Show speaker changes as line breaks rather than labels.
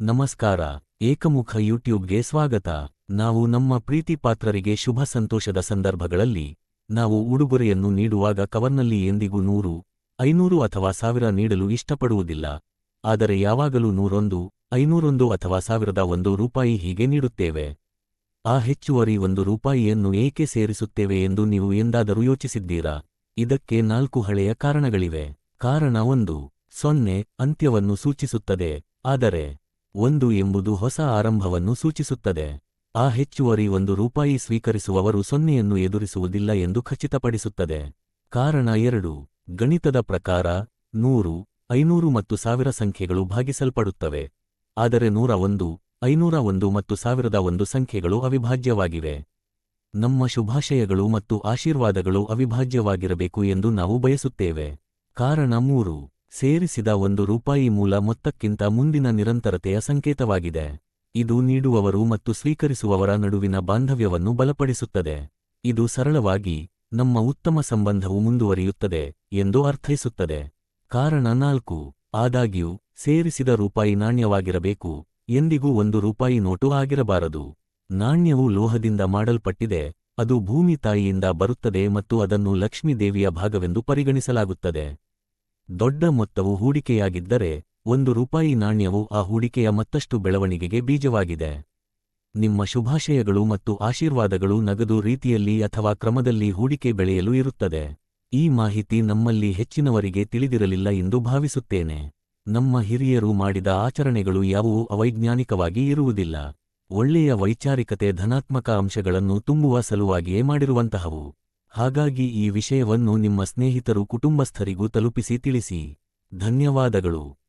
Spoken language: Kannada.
ನಮಸ್ಕಾರ, ಏಕಮುಖ ಯೂಟ್ಯೂಬ್ಗೆ ಸ್ವಾಗತ. ನಾವು ನಮ್ಮ ಪ್ರೀತಿಪಾತ್ರರಿಗೆ ಶುಭ ಸಂತೋಷದ ಸಂದರ್ಭಗಳಲ್ಲಿ, ನಾವು ಉಡುಗೊರೆಯನ್ನು ನೀಡುವಾಗ ಕವರ್ನಲ್ಲಿ ಎಂದಿಗೂ ನೂರು, ಐನೂರು ಅಥವಾ ಸಾವಿರ ನೀಡಲು ಇಷ್ಟಪಡುವುದಿಲ್ಲ. ಆದರೆ ಯಾವಾಗಲೂ ನೂರೊಂದು, ಐನೂರೊಂದು ಅಥವಾ ಸಾವಿರದ ಒಂದು ರೂಪಾಯಿ ಹೀಗೆ ನೀಡುತ್ತೇವೆ. ಆ ಹೆಚ್ಚುವರಿ ಒಂದು ರೂಪಾಯಿಯನ್ನು ಏಕೆ ಸೇರಿಸುತ್ತೇವೆ ಎಂದು ನೀವು ಎಂದಾದರೂ ಯೋಚಿಸಿದ್ದೀರಾ? ಇದಕ್ಕೆ ನಾಲ್ಕು ಹಳೆಯ ಕಾರಣಗಳಿವೆ. ಕಾರಣ ಒಂದು, ಸೊನ್ನೆ ಅಂತ್ಯವನ್ನು ಸೂಚಿಸುತ್ತದೆ. ಆದರೆ ಒಂದು ಎಂಬುದು ಹೊಸ ಆರಂಭವನ್ನು ಸೂಚಿಸುತ್ತದೆ. ಆ ಹೆಚ್ಚುವರಿ ಒಂದು ರೂಪಾಯಿ ಸ್ವೀಕರಿಸುವವರು ಸೊನ್ನೆಯನ್ನು ಎದುರಿಸುವುದಿಲ್ಲ ಎಂದು ಖಚಿತಪಡಿಸುತ್ತದೆ. ಕಾರಣ ಎರಡು, ಗಣಿತದ ಪ್ರಕಾರ ನೂರು, ಐನೂರು ಮತ್ತು ಸಾವಿರ ಸಂಖ್ಯೆಗಳು ಭಾಗಿಸಲ್ಪಡುತ್ತವೆ. ಆದರೆ ನೂರ ಒಂದು, ಐನೂರ ಒಂದು ಮತ್ತು ಸಾವಿರದ ಒಂದು ಸಂಖ್ಯೆಗಳು ಅವಿಭಾಜ್ಯವಾಗಿವೆ. ನಮ್ಮ ಶುಭಾಶಯಗಳು ಮತ್ತು ಆಶೀರ್ವಾದಗಳು ಅವಿಭಾಜ್ಯವಾಗಿರಬೇಕು ಎಂದು ನಾವು ಬಯಸುತ್ತೇವೆ. ಕಾರಣ ಮೂರು ಸೇರಿಸಿದ ಒಂದು ರೂಪಾಯಿ ಮೂಲ ಮೊತ್ತಕ್ಕಿಂತ ಮುಂದಿನ ನಿರಂತರತೆಯ ಸಂಕೇತವಾಗಿದೆ. ಇದು ನೀಡುವವರು ಮತ್ತು ಸ್ವೀಕರಿಸುವವರ ನಡುವಿನ ಬಾಂಧವ್ಯವನ್ನು ಬಲಪಡಿಸುತ್ತದೆ. ಇದು ಸರಳವಾಗಿ, ನಮ್ಮ ಉತ್ತಮ ಸಂಬಂಧವು ಮುಂದುವರಿಯುತ್ತದೆ ಎಂದು ಅರ್ಥೈಸುತ್ತದೆ. ಕಾರಣ ನಾಲ್ಕು, ಆದಾಗ್ಯೂ, ಸೇರಿಸಿದ ರೂಪಾಯಿ ನಾಣ್ಯವಾಗಿರಬೇಕು, ಎಂದಿಗೂ ಒಂದು ರೂಪಾಯಿ ನೋಟು ಆಗಿರಬಾರದು. ನಾಣ್ಯವು ಲೋಹದಿಂದ ಮಾಡಲ್ಪಟ್ಟಿದೆ, ಅದು ಭೂಮಿ ತಾಯಿಯಿಂದ ಬರುತ್ತದೆ ಮತ್ತು ಅದನ್ನು ಲಕ್ಷ್ಮೀದೇವಿಯ ಭಾಗವೆಂದು ಪರಿಗಣಿಸಲಾಗುತ್ತದೆ. ದೊಡ್ಡ ಮೊತ್ತವು ಹೂಡಿಕೆಯಾಗಿದ್ದರೆ ಒಂದು ರೂಪಾಯಿ ನಾಣ್ಯವು ಆ ಹೂಡಿಕೆಯ ಮತ್ತಷ್ಟು ಬೆಳವಣಿಗೆಗೆ ಬೀಜವಾಗಿದೆ. ನಿಮ್ಮ ಶುಭಾಶಯಗಳು ಮತ್ತು ಆಶೀರ್ವಾದಗಳು ನಗದು ರೀತಿಯಲ್ಲಿ ಅಥವಾ ಕ್ರಮದಲ್ಲಿ ಹೂಡಿಕೆ ಬೆಳೆಯಲು ಇರುತ್ತದೆ. ಈ ಮಾಹಿತಿ ನಮ್ಮಲ್ಲಿ ಹೆಚ್ಚಿನವರಿಗೆ ತಿಳಿದಿರಲಿಲ್ಲ ಎಂದು ಭಾವಿಸುತ್ತೇನೆ. ನಮ್ಮ ಹಿರಿಯರು ಮಾಡಿದ ಆಚರಣೆಗಳು ಯಾವುವು ಅವೈಜ್ಞಾನಿಕವಾಗಿ ಇರುವುದಿಲ್ಲ. ಒಳ್ಳೆಯ ವೈಚಾರಿಕತೆ ಧನಾತ್ಮಕ ಅಂಶಗಳನ್ನು ತುಂಬುವ ಸಲುವಾಗಿಯೇ ಮಾಡಿರುವಂತಹವು. ಹಾಗಾಗಿ ಈ ವಿಷಯವನ್ನು ನಿಮ್ಮ ಸ್ನೇಹಿತರು ಕುಟುಂಬಸ್ಥರಿಗೂ ತಲುಪಿಸಿ ತಿಳಿಸಿ. ಧನ್ಯವಾದಗಳು.